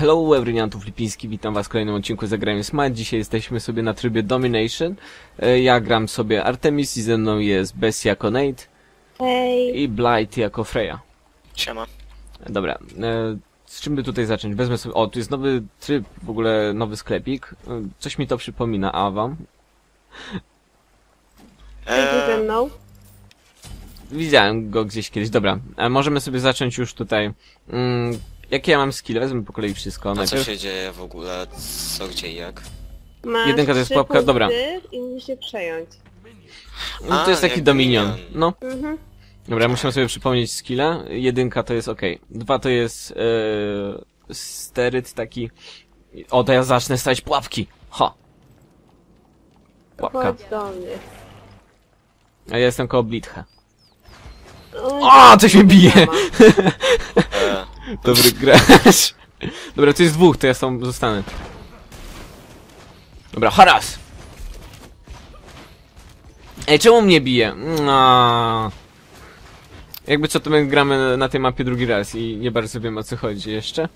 Hello everyone, tu Flipiński, witam was w kolejnym odcinku Zagrajmy Smite. Dzisiaj jesteśmy sobie na trybie Domination. E, Ja gram sobie Artemis i ze mną jest Bess jako Nate Hej. i Blight jako Freya. Siema. Dobra, e, z czym by tutaj zacząć? Wezmę sobie... O, tu jest nowy tryb, w ogóle nowy sklepik. E, Coś mi to przypomina, a wam? Ze Eee, mną. Widziałem go gdzieś kiedyś. Dobra, możemy sobie zacząć już tutaj. Mm, jakie ja mam skille? Wezmę po kolei wszystko. a co Najpierw się dzieje w ogóle? Co, gdzie i jak? Masz Jedynka to jest trzy pułapka, punkty dobra. I musisz się przejąć. no, to jest A, taki jak Dominion. Dominion. No. Mhm. Dobra, musimy sobie przypomnieć skille. Jedynka to jest ok. Dwa to jest e, steryt taki. O, to ja zacznę stać pułapki. Ha. Pułapka. Chodź do mnie. A ja jestem koło Blithe. Oj, O, coś mnie bije! Dobry gracz. Dobra, to jest dwóch, to ja tam zostanę. Dobra, haras! Ej, czemu mnie bije? No. Jakby co, to my gramy na tej mapie drugi raz i nie bardzo wiem o co chodzi jeszcze.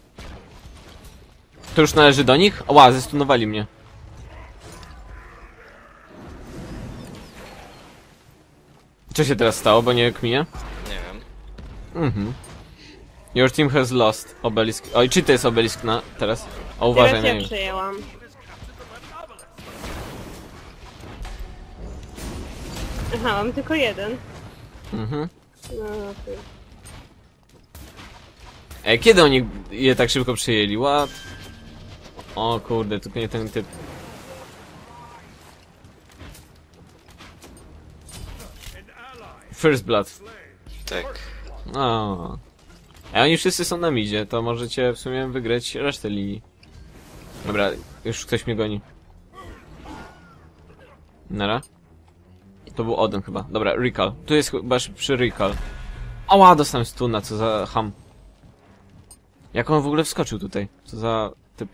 To już należy do nich? Ła, zestunowali mnie. Co się teraz stało, bo nie kminie? nie wiem. Mhm. Your team has lost. Obelisk. Oj, czy to jest obelisk na teraz? O, uważaj Teraz na ja niego. przejęłam. Aha, mam tylko jeden. Mhm. No, okej. Ej, kiedy oni je tak szybko przyjęli? What? O kurde, tylko nie ten typ. First Blood. Tak. O. A oni wszyscy są na midzie, to możecie w sumie wygrać resztę linii. Dobra, już ktoś mnie goni. Nara? To był Odin chyba. Dobra, recall. Tu jest chyba przy recall. Ała, dostałem stuna, co za ham. Jak on w ogóle wskoczył tutaj? Co za typ.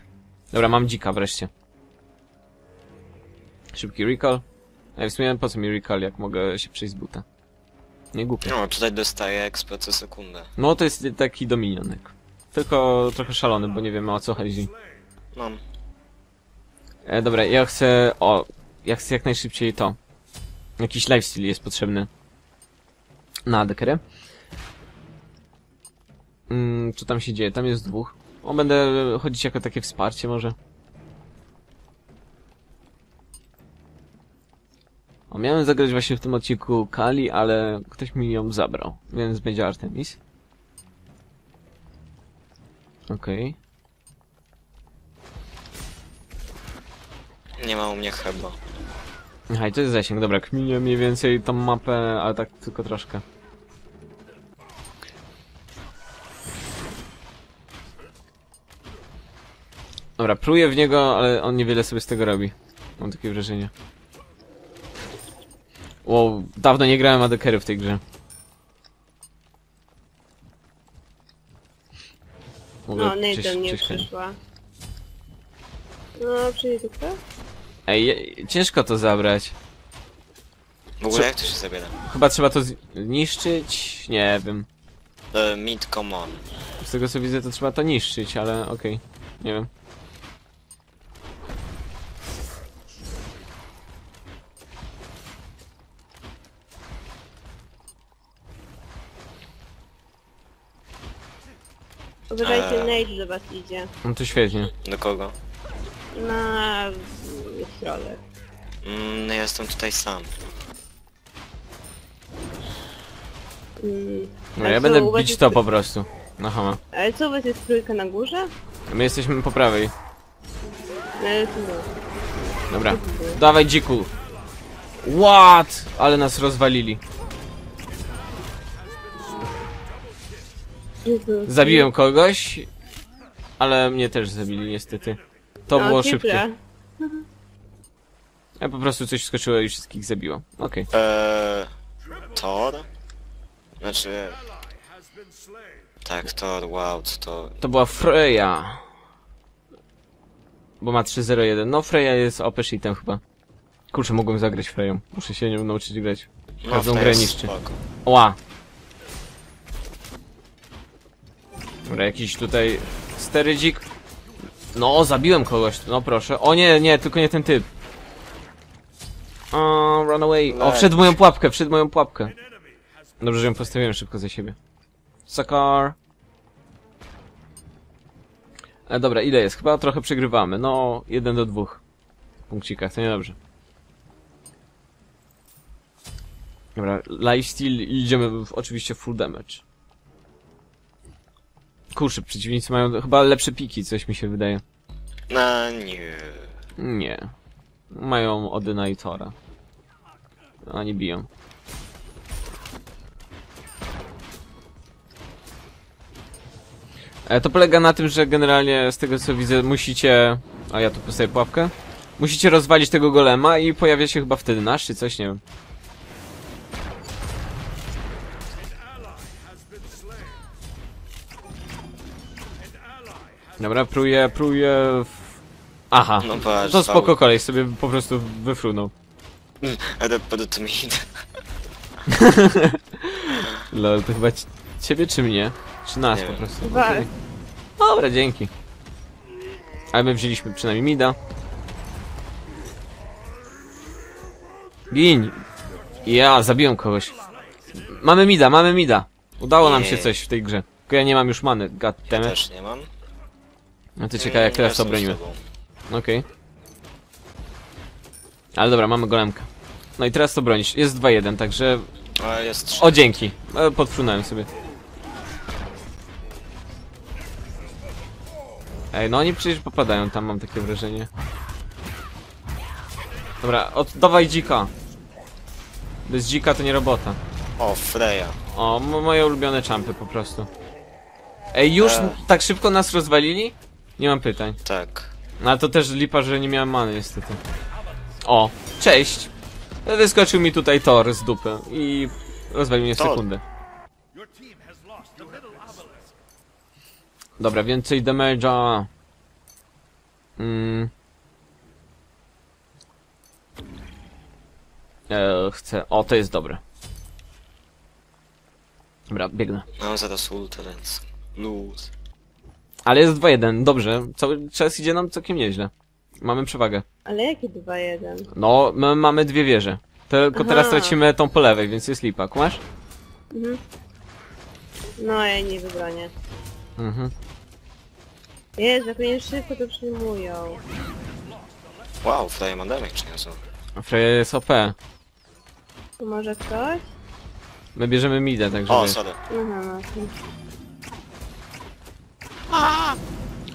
Dobra, mam dzika wreszcie. Szybki recall. Ej, w sumie po co mi recall, jak mogę się przejść z buta? Nie głupie. No, tutaj dostaję XP co sekundę. No to jest taki dominionek. Tylko trochę szalony, bo nie wiemy o co chodzi. Mam. E, dobra, ja chcę... O, ja chcę jak najszybciej to. Jakiś lifestyle jest potrzebny. Na dekerę. Mm, co tam się dzieje? Tam jest dwóch. O, będę chodzić jako takie wsparcie może. O, miałem zagrać właśnie w tym odcinku Kali, ale ktoś mi ją zabrał, więc będzie Artemis. Okej. Nie ma u mnie chyba. Aha, i to jest zasięg, dobra, kminię mniej więcej tą mapę, ale tak tylko troszkę. Dobra, pluję w niego, ale on niewiele sobie z tego robi. Mam takie wrażenie. Wow, dawno nie grałem adekery w tej grze. Ogóle No, Nate do mnie przyszła. No, przyjdzie tu kto? Ej, ciężko to zabrać. W ogóle Co- jak to się zabiera? Chyba trzeba to zniszczyć? Nie wiem. Eee, mid common. Z tego co widzę, to trzeba to niszczyć, ale okej. Nie wiem. Uważajcie, Eee. Nate do was idzie. No to świetnie. Do kogo? Na środek. Mm, no ja jestem tutaj sam. Mm. No, ja co, będę was bić jest- to po prostu. Na hama. Ale co, u was jest trójka na górze? My jesteśmy po prawej. Ale tu no. Dobra. Dawaj dziku. What? Ale nas rozwalili. Zabiłem kogoś, ale mnie też zabili niestety. To No, było szybkie. Ja po prostu coś skoczyło i wszystkich zabiło. Okej. Eee, Thor? Znaczy... Tak, Thor, wow, co to... To była Freya. Bo ma 3-0-1. No Freya jest OP shitem chyba. Kurczę, mogłem zagrać Freją. Muszę się nią nauczyć grać. No, Każdą to grę niszczy. spoko. Ła. Dobra, jakiś tutaj sterydzik. No, zabiłem kogoś, no proszę. O nie, nie, tylko nie ten typ. O, run away. O, wszedł w moją pułapkę, wszedł w moją pułapkę. Dobrze, że ją postawiłem szybko za siebie. Sakar. E, dobra, ile jest? Chyba trochę przegrywamy. No, jeden do dwóch. W punkcikach, to niedobrze. Dobra, lifesteal idziemy w, oczywiście full damage. Kurczę, przeciwnicy mają chyba lepsze piki, coś mi się wydaje. No nie. Nie. Mają Odyna i Tora. Oni biją. E, To polega na tym, że generalnie z tego co widzę musicie... A ja tu postawię pułapkę. Musicie rozwalić tego golema i pojawia się chyba wtedy nasz, czy coś, nie wiem. Dobra, próję, próję... W... Aha, No patrz, to spoko kolej sobie po prostu wyfrunął. Ale pod mit. Lol, to chyba ci- ciebie czy mnie? Czy nas Nie po wiem. prostu? Okej. Dobra, dzięki. Ale my wzięliśmy przynajmniej mida. Gin! Ja, zabiłem kogoś. Mamy mida, mamy mida. Udało nam się coś w tej grze. Tylko ja nie mam już many, Ja goddammit. też nie mam. No to ciekawe jak teraz z obronimy. Okej. Ale dobra, mamy golemka. No i teraz to bronisz. Jest 2-1, także... Ale jest trzy. O, dzięki. E, Podfrunąłem sobie. Ej, no oni przecież popadają tam, mam takie wrażenie. Dobra, oddawaj dzika. Bez dzika to nie robota. O, Freya. O, moje ulubione czampy po prostu. Ej, już E. tak szybko nas rozwalili? Nie mam pytań. Tak. No to też lipa, że nie miałem many niestety. O, cześć. Wyskoczył mi tutaj Thor z dupy i rozwalił mnie w sekundę. Dobra, więcej damage'a. Mm. E, chcę. O, to jest dobre. Dobra, biegnę. Mam zaraz ulta, więc... Lose. Ale jest 2-1, dobrze. Cały czas idzie nam całkiem nieźle. Mamy przewagę. Ale jakie 2-1? No, my mamy dwie wieże. Tylko Aha. teraz tracimy tą po lewej, więc jest lipa, kumasz? Mhm. No, ja nie wybronię. Mhm. Jezu, jak mnie szybko to przyjmują. Wow, Freya ma damage niosą. Freya jest OP. To może ktoś? My bierzemy midę, także O, wiesz. sorry. Aha, no.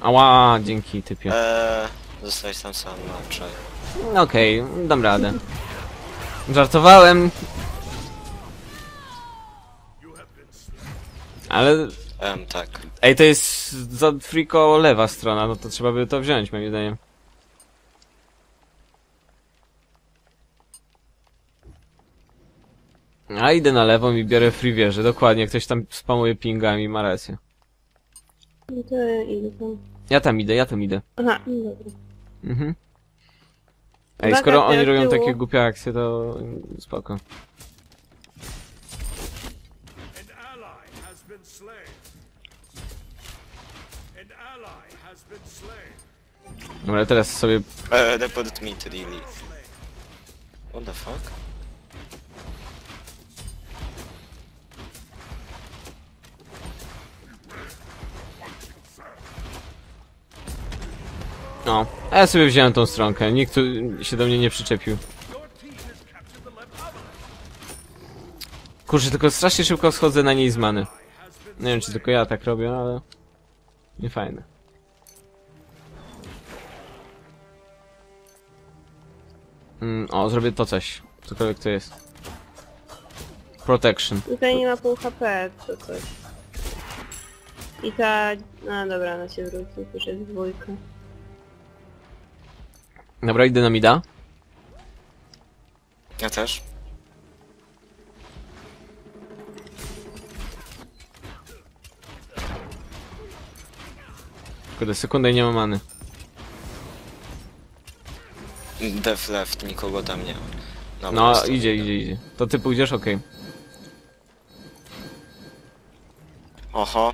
Ała, dzięki typie. Eee, zostałeś tam sam, no, czaj. No Okej, dam radę. Żartowałem. Ale... Em, tak. Ej, to jest za friko lewa strona, no to trzeba by to wziąć, moim zdaniem. A idę na lewą i biorę free wieżę, dokładnie, ktoś tam spamuje pingami, ma rację. No to idę tam. Ja tam idę, ja tam idę. Aha, no dobra. Mhm. Ej, Uwaga, skoro oni robią tyłu. takie głupie akcje, to spoko. An ally has been slain. An ally has been slain. Dobra, teraz sobie... Eee, they put me to really. What the fuck? No, a ja sobie wziąłem tą stronkę, nikt tu się do mnie nie przyczepił. Kurczę, tylko strasznie szybko schodzę na niej z many. Nie wiem, czy tylko ja tak robię, ale... Nie fajne. Mm, o, zrobię to coś. Cokolwiek to jest. Protection. Tutaj nie ma pół HP, to coś. I ta... No dobra, ona się wróci, już jest dwójka. Dobra, idę na mida. Ja też. Kurde, sekundę i nie ma many. Def left, nikogo tam nie ma. Dobra, No, idzie, idzie, idzie. To ty pójdziesz? Okej. Oho.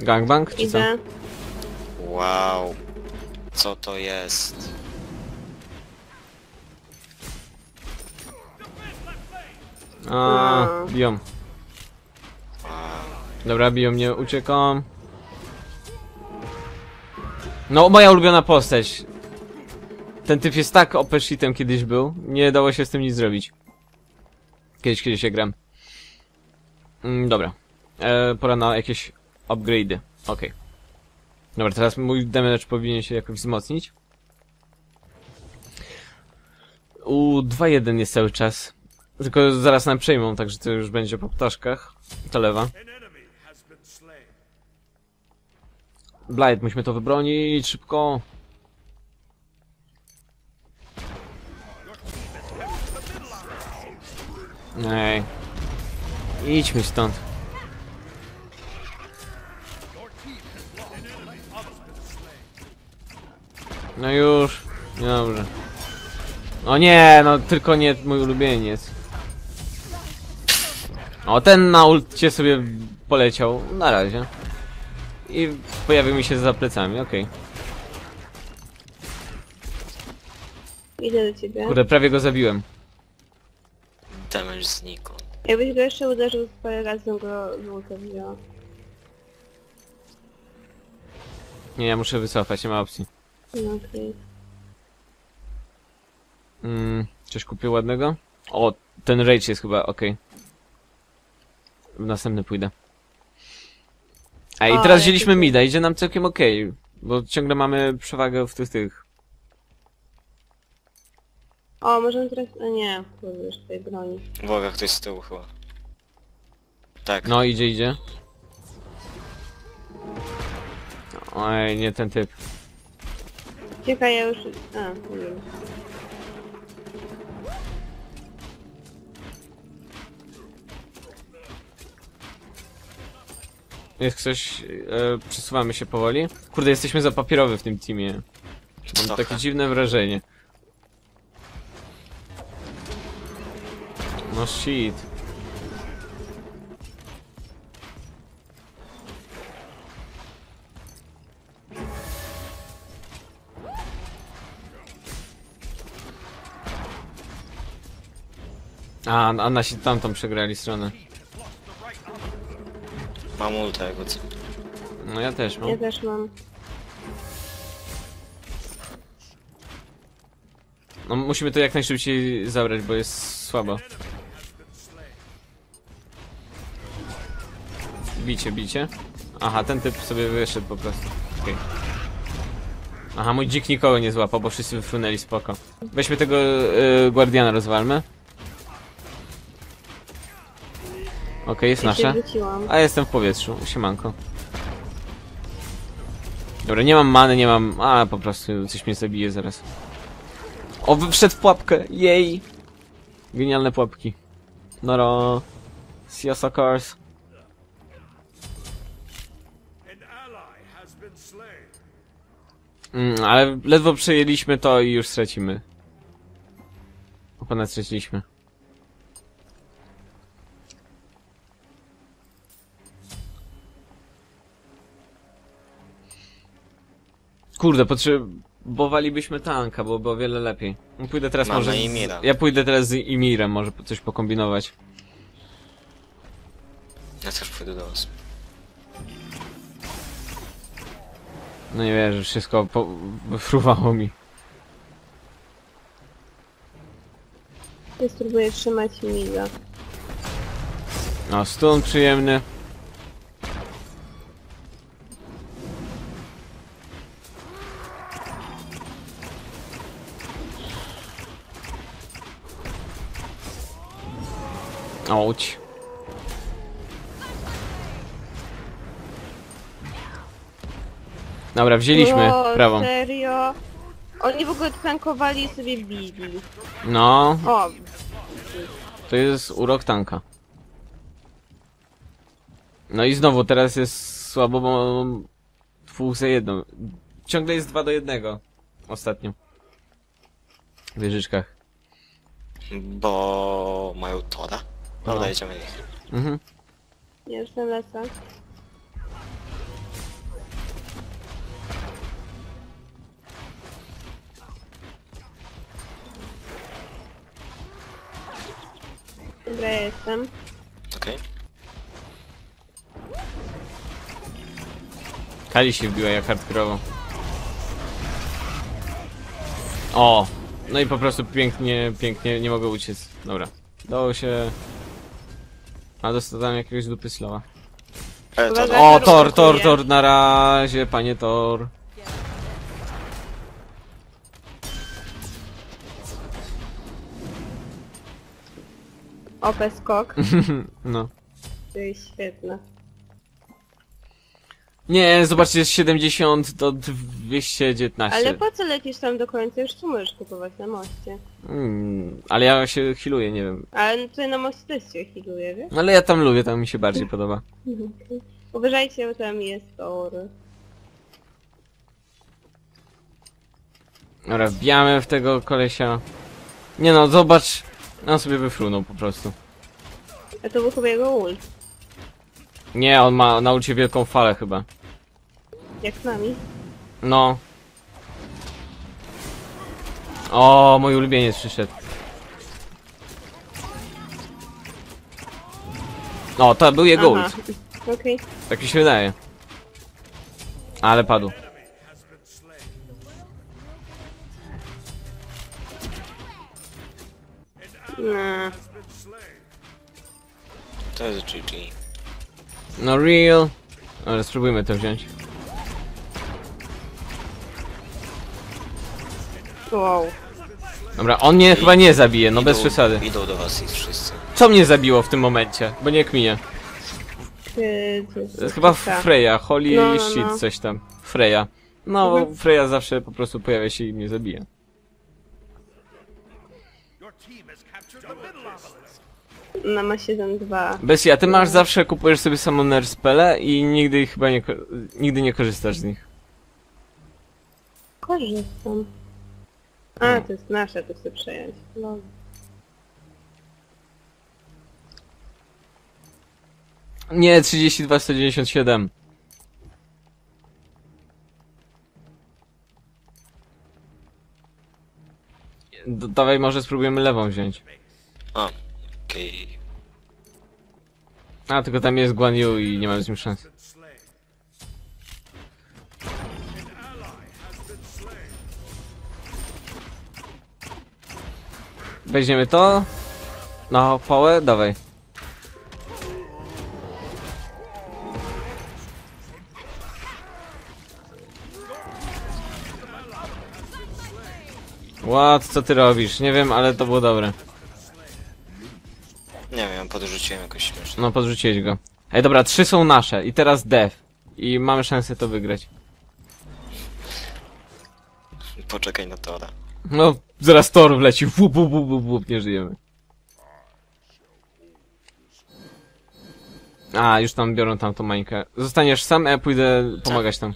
Gangbang, czy co? Idę. Wow. Co to jest? A, biją. Dobra, biją mnie, uciekam. No, moja ulubiona postać. Ten typ jest tak OP kiedyś był, nie dało się z tym nic zrobić. Kiedyś, kiedyś się gram. Mm, dobra. E, pora na jakieś upgrade'y. Okej. Dobra, teraz mój damage powinien się jakoś wzmocnić. U 2-1 jest cały czas. Tylko zaraz nam przejmą, także to już będzie po ptaszkach. To lewa. Blight, musimy to wybronić szybko. Ej. Idź mi stąd. No już. Dobrze. O nie, no tylko nie mój ulubieniec. O, ten na ulcie sobie poleciał. Na razie. I pojawił mi się za plecami, okej. Idę do ciebie. Kurde, prawie go zabiłem. Damage znikł. Jakbyś go jeszcze uderzył z parę razy, bym go wzięła. Nie, ja muszę wycofać, nie ma opcji. No okej. Mm, coś kupię ładnego? O, ten rage jest chyba okej. W następny pójdę. A i O, teraz ja wzięliśmy kupię. mida, idzie nam całkiem okej. Bo ciągle mamy przewagę w tych tych. O, możemy teraz... A nie, kurde, już tutaj broni. Uwaga, ktoś z tyłu chyba. Tak. No, idzie, idzie. Oj, nie ten typ. Czekaj, ja już... A, nie wiem. Jest ktoś... E, przesuwamy się powoli. Kurde, jesteśmy za papierowy w tym teamie. Mam Trochę. takie dziwne wrażenie. No shit. A, a nasi tamtą przegrali stronę. Mam ulta jakby co. No ja też mam. Ja też mam. No musimy to jak najszybciej zabrać, bo jest słabo. Bicie, bicie. Aha, ten typ sobie wyszedł po prostu. Okej. Aha, mój dzik nikogo nie złapał, bo wszyscy wyfrunęli spoko. Weźmy tego y, Guardiana, rozwalmy. Okej, jest Ja się nasze. wróciłam. A jestem w powietrzu, siemanko. Dobra, nie mam many, nie mam... A, po prostu coś mnie zabije zaraz. O, wy- wszedł w pułapkę, jej! Genialne pułapki. Noro. See you suckers. Mm, ale ledwo przejęliśmy to i już stracimy. O, ponad straciliśmy. Kurde, potrzebowalibyśmy tanka, byłoby o wiele lepiej. No, Pójdę teraz Mamy może... Z... Imira. Ja pójdę teraz z Imirem, może coś pokombinować. Ja też pójdę do was. No nie wierzę, wszystko po... wyfruwało mi. Ja spróbuję trzymać Miga. No, stun przyjemny. Auć. Dobra, wzięliśmy o, prawą. serio? Oni w ogóle tankowali i sobie bili. No, O, to jest urok tanka. No i znowu, teraz jest słabo, bo mam dwóch za jedną. Ciągle jest dwa do jednego. Ostatnio. W wieżyczkach. Bo mają Tora? No, no dojedziemy ich. Mhm. Ja już tam lecę. Dobra, ja jestem. Okej. Kali się wbiła jak hardkorowo. O! No i po prostu pięknie, pięknie, nie mogę uciec. Dobra. Dało się... A dostałem jakiegoś dupy slowa. Ale to Uwaga. no. O, Tor, Tor. Tor, na razie, panie Tor. OP skok. No. To jest świetne. Nie, zobaczcie, jest 70 do 219. Ale po co lecisz tam do końca? Już tu możesz kupować na moście. Mm, ale ja się healuję, nie wiem. Ale tutaj na moście też się healuje, wiesz? Ale ja tam lubię, tam mi się bardziej podoba. Uważajcie, bo tam jest Tor. Dobra, wbijamy w tego kolesia. Nie no, zobacz. On sobie wyfrunął po prostu. A to był chyba jego ult. Nie, on ma na ulicie wielką falę chyba. Jak z nami. No. O, mój ulubieniec przyszedł. O, to był jego Aha. ult. Okej. Tak mi się wydaje. Ale padł. No. To jest GG. No real. Ale spróbujmy to wziąć. Wow. Dobra, on mnie chyba nie zabije, no bez przesady. Idą do was ich wszyscy. Co mnie zabiło w tym momencie? Bo nie kminie. Ty, ty, To jest chyba. Freya, Holy No, no, Shit, no. coś tam. Freya. No, bo Mhm. Freya zawsze po prostu pojawia się i mnie zabija. Na ma 7-2. Bessie, a ty masz zawsze, kupujesz sobie summoner spele i nigdy ich chyba nie, ko- nigdy nie korzystasz z nich. Korzystam. A, to jest nasze, to chcę przejąć. No. Nie, 32, 197. D- dawaj, może spróbujemy lewą wziąć. A, okej. A, tylko tam jest Guan Yu i nie mamy z nim szans. Weźmiemy to. Na pałę, dawaj. Ład, co ty robisz? Nie wiem, ale to było dobre. Nie wiem, podrzuciłem jakoś śmiesznie. No, podrzuciłeś go. Ej, dobra, trzy są nasze i teraz def. I mamy szansę to wygrać. Poczekaj na Tora. No, zaraz Thor wleci. Wup, wup, wup, wup, wup, nie żyjemy. A, już tam biorą tamtą mańkę. Zostaniesz sam, a ja pójdę pomagać tam.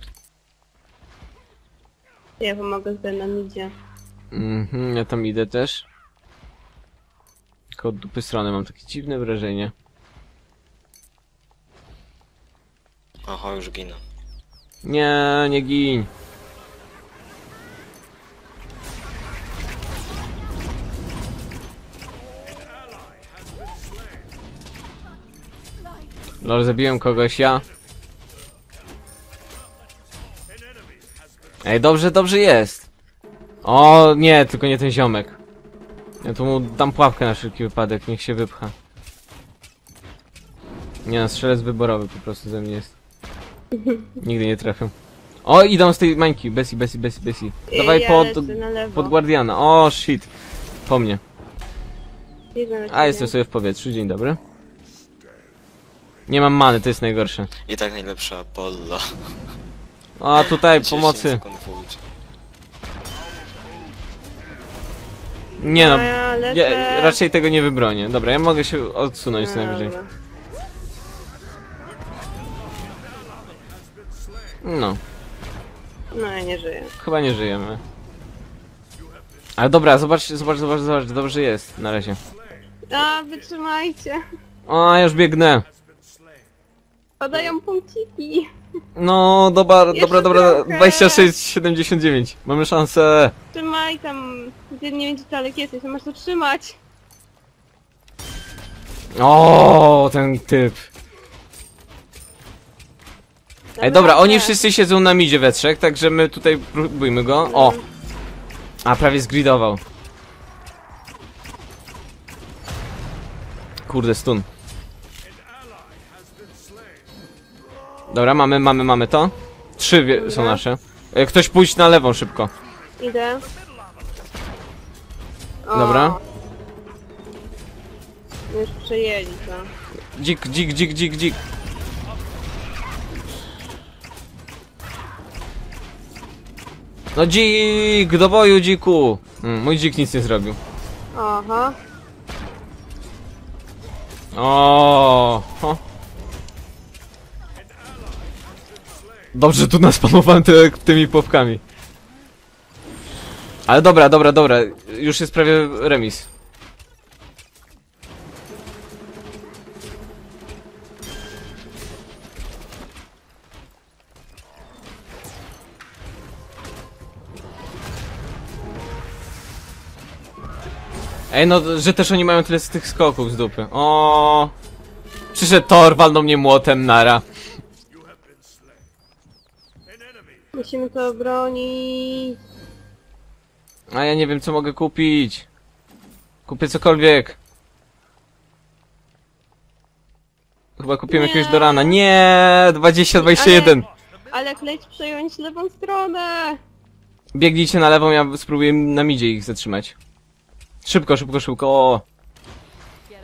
Ja pomogę z Benem idzie. Mhm, ja tam idę też. Tylko od dupy strony mam takie dziwne wrażenie. Oho, już ginę. Nie, nie gin. Lol, zabiłem kogoś, ja. Ej, dobrze, dobrze jest. O, nie, tylko nie ten ziomek. Ja tu mu dam pułapkę na wszelki wypadek, niech się wypcha. Nie no, strzelec wyborowy po prostu ze mnie jest. Nigdy nie trafię. O, idą z tej mańki. Bessie, Bessie, Bessie, Bessie. Dawaj ja pod, pod Guardiana. O, shit. Po mnie. A, jestem sobie w powietrzu. Dzień dobry. Nie mam many, to jest najgorsze. I tak najlepsza Apollo. A, tutaj 10 pomocy. sekund. Nie no, A ja lecę. ja raczej tego nie wybronię. Dobra, ja mogę się odsunąć co najwyżej. Dobra. No, No ja nie żyję. chyba nie żyjemy. Ale dobra, zobacz, zobacz, zobacz, zobacz, dobrze jest, na razie. A, wytrzymajcie. O, już biegnę. Padają punkciki. No, dobra, Jeszcze dobra, dobra, trochę. 26,79. Mamy szansę. Trzymaj tam. Ty nie wiem, czy dalek jesteś, masz to trzymać. O, ten typ. Ej, dobra, oni wszyscy siedzą na midzie we trzech, także my tutaj próbujmy go. O! A, prawie zgridował. Kurde, stun. Dobra, mamy, mamy, mamy to. Trzy wie- są nasze. E, Ktoś pójść na lewą szybko. Idę. O, Dobra. Już przejęli to. Dzik, dzik, dzik, dzik, dzik. No dzik, do boju dziku. Mm, mój dzik nic nie zrobił. Aha. O, ho. Dobrze, tu naspanowałem ty, tymi popkami. Ale dobra, dobra, dobra. Już jest prawie remis. Ej, no, że też oni mają tyle z tych skoków z dupy. O. Przyszedł Thor, walnął mnie młotem, nara. Musimy to obronić. A ja nie wiem, co mogę kupić. Kupię cokolwiek. Chyba kupiłem Nie. jakiegoś do rana. Nie, 20, 21. Ale leć przejąć lewą stronę. Biegnijcie na lewą, ja spróbuję na midzie ich zatrzymać. Szybko, szybko, szybko. O.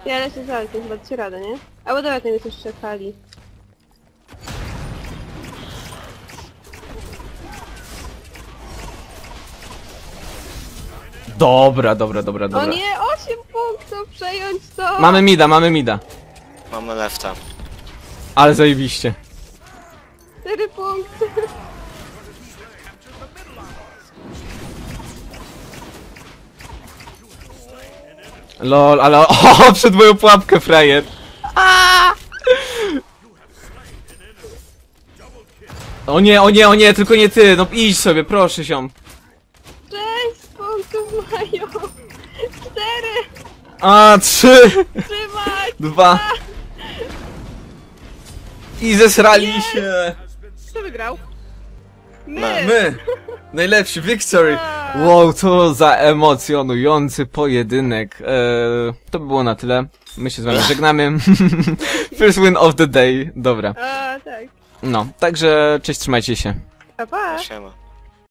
Ja ale się zalkę, chyba ci radę, nie? A bo dobra, to mnie też czekali. Dobra, dobra, dobra, O dobra. nie, 8 punktów, przejąć to! Mamy mida, mamy mida. Mamy lefta. Ale zajebiście. 4 punkty. Lol, ale o, przed moją pułapkę, frajer. A! O nie, o nie, o nie, tylko nie ty, no idź sobie, proszę się. 6 punktów mają. 4! A, trzy, Trzymać! dwa. I zesrali się. Kto wygrał? My! My. My! Najlepszy victory! Wow, co za emocjonujący pojedynek. Eee, to by było na tyle. My się z wami żegnamy. First win of the day. Dobra. A, tak. No, także cześć, trzymajcie się. Pa, pa! Siema.